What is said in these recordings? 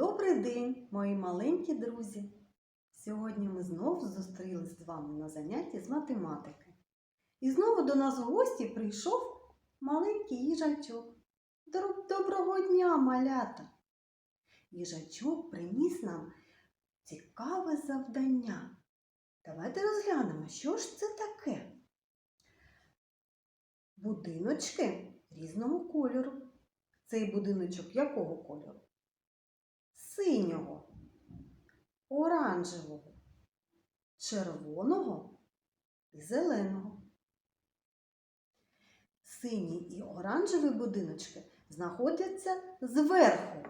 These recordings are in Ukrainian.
Добрий день, мої маленькі друзі! Сьогодні ми знову зустрілись з вами на занятті з математики. І знову до нас в гості прийшов маленький їжачок. Доброго дня, малята! Їжачок приніс нам цікаве завдання. Давайте розглянемо, що ж це таке. Будиночки різного кольору. Цей будиночок якого кольору? Синього, оранжевого, червоного і зеленого. Сині і оранжеві будиночки знаходяться зверху,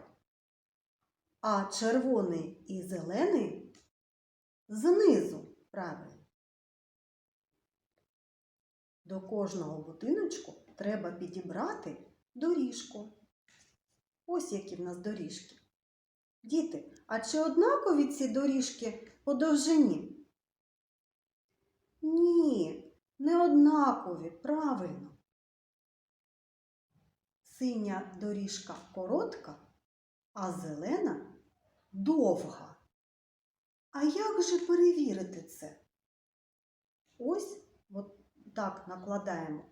а червоний і зелений знизу. Правильно. До кожного будиночку треба підібрати доріжку. Ось які в нас доріжки. Діти, а чи однакові ці доріжки по довжині? Ні, не однакові, правильно. Синя доріжка коротка, а зелена довга. А як же перевірити це? Ось от так накладаємо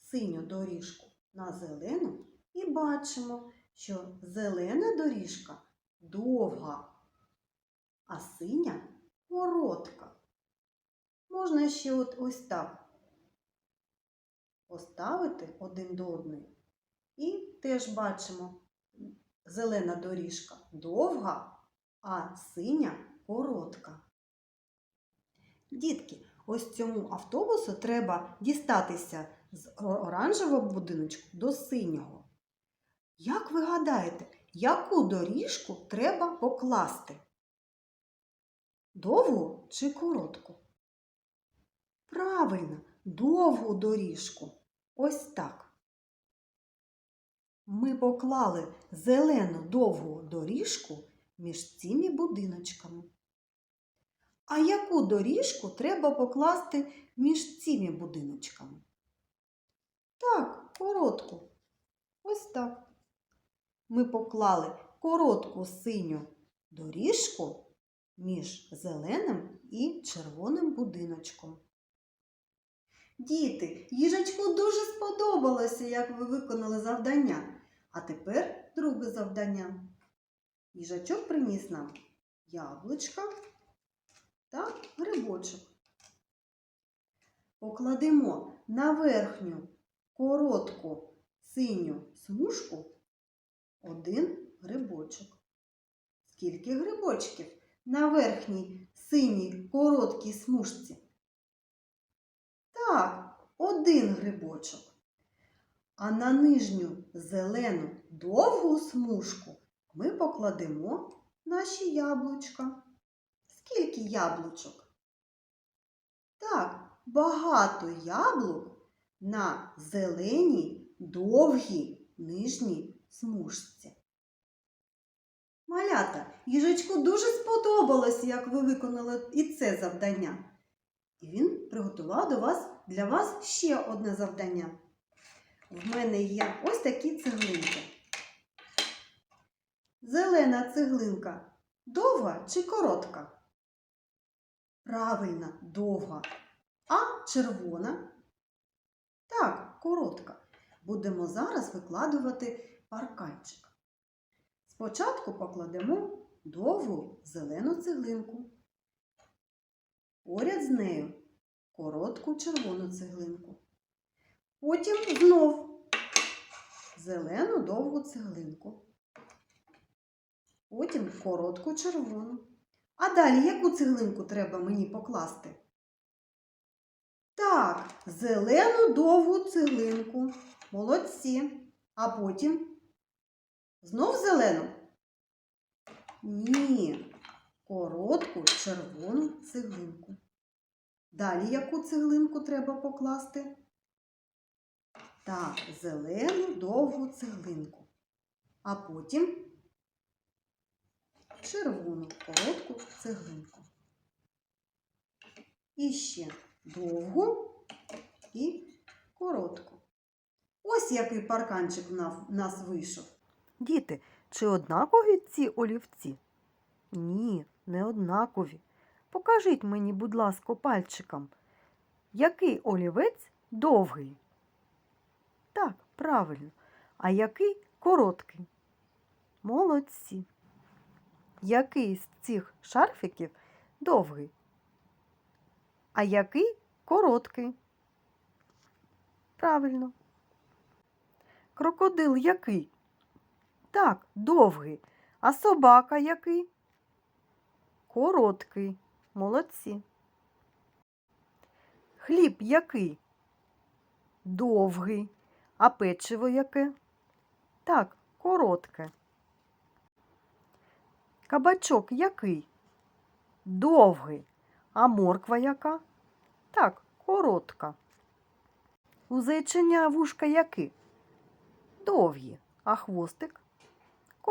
синю доріжку на зелену і бачимо, що зелена доріжка довга, а синя коротка. Можна ще от ось так поставити один до одної. І теж бачимо, зелена доріжка довга, а синя коротка. Дітки, ось цьому автобусу треба дістатися з оранжевого будиночку до синього. Як ви гадаєте, яку доріжку треба покласти? Довгу чи коротку? Правильно, довгу доріжку. Ось так. Ми поклали зелену довгу доріжку між цими будиночками. А яку доріжку треба покласти між цими будиночками? Так, коротку. Ось так. Ми поклали коротку синю доріжку між зеленим і червоним будиночком. Діти, їжачку дуже сподобалося, як ви виконали завдання. А тепер друге завдання. Їжачок приніс нам яблучка та грибочок. Покладемо на верхню коротку синю смужку один грибочок. Скільки грибочків на верхній синій короткій смужці? Так, один грибочок. А на нижню зелену довгу смужку ми покладемо наші яблучка. Скільки яблучок? Так, багато яблук на зеленій довгій нижній смужці. Малята, їжачку дуже сподобалося, як ви виконали і це завдання. І він приготував до вас для вас ще одне завдання. В мене є ось такі цеглинки. Зелена цеглинка довга чи коротка? Правильно, довга. А червона? Так, коротка. Будемо зараз викладувати парканчик. Спочатку покладемо довгу зелену цеглинку. Поряд з нею коротку червону цеглинку. Потім знов зелену довгу цеглинку. Потім коротку червону. А далі яку цеглинку треба мені покласти? Так, зелену довгу цеглинку. Молодці. А потім знов зелену? Ні. Коротку червону цеглинку. Далі яку цеглинку треба покласти? Так, зелену довгу цеглинку. А потім червону коротку цеглинку. І ще довгу і коротку. Ось який парканчик в нас- вийшов. Діти, Чи однакові ці олівці? Ні, не однакові. Покажіть мені, будь ласка, пальчиком, який олівець довгий? Так, правильно. А який короткий? Молодці. Який з цих шарфиків довгий? А який короткий? Правильно. Крокодил який? Так, довгий. А собака який? Короткий. Молодці. Хліб який? Довгий. А печиво яке? Так, коротке. Кабачок який? Довгий. А морква яка? Так, коротка. У зайченя вушка які? Довгі, а хвостик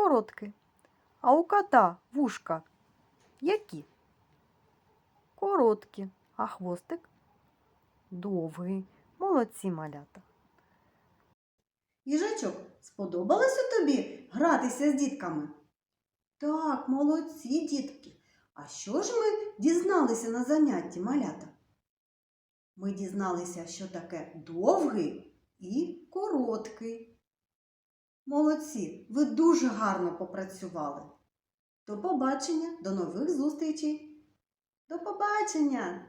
короткий. А у кота вушка які? Короткі, а хвостик довгий. Молодці малята. Їжачок, сподобалося тобі гратися з дітками? Так, молодці дітки. А що ж ми дізналися на занятті малята? Ми дізналися, що таке довгий і короткий. Молодці, ви дуже гарно попрацювали. До побачення, до нових зустрічей. До побачення!